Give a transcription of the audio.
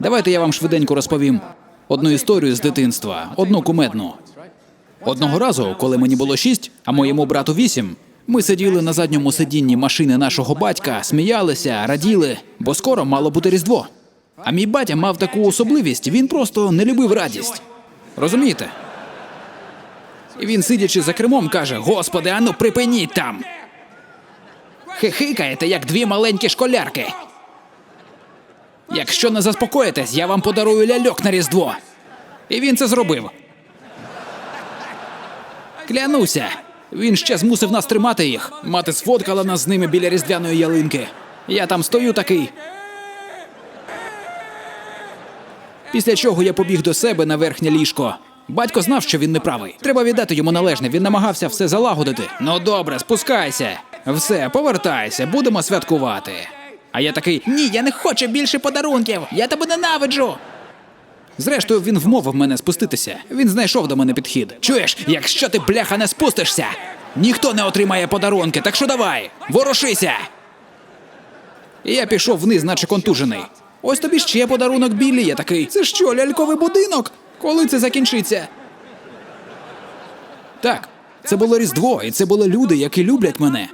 Давайте я вам швиденько розповім одну історію з дитинства, одну кумедну. Одного разу, коли мені було шість, а моєму брату вісім, ми сиділи на задньому сидінні машини нашого батька, сміялися, раділи, бо скоро мало бути Різдво. А мій батя мав таку особливість, він просто не любив радість. Розумієте? І він, сидячи за кермом, каже: Господи, ану припиніть там. Хихикаєте, як дві маленькі школярки. Якщо не заспокоїтесь, я вам подарую ляльок на Різдво. І він це зробив. Клянуся, він ще змусив нас тримати їх. Мати сфоткала нас з ними біля різдвяної ялинки. Я там стою такий. Після чого я побіг до себе на верхнє ліжко. Батько знав, що він неправий. Треба віддати йому належне. Він намагався все залагодити. Ну добре, спускайся. Все, повертайся, будемо святкувати. А я такий: ні, я не хочу більше подарунків. Я тебе ненавиджу. Зрештою, він вмовив мене спуститися. Він знайшов до мене підхід. Чуєш, якщо ти бляха не спустишся, ніхто не отримає подарунки, так що давай, ворушися. І я пішов вниз, наче контужений. Ось тобі ще подарунок Біллі. Я такий. Це що, ляльковий будинок? Коли це закінчиться? Так, це було Різдво, і це були люди, які люблять мене.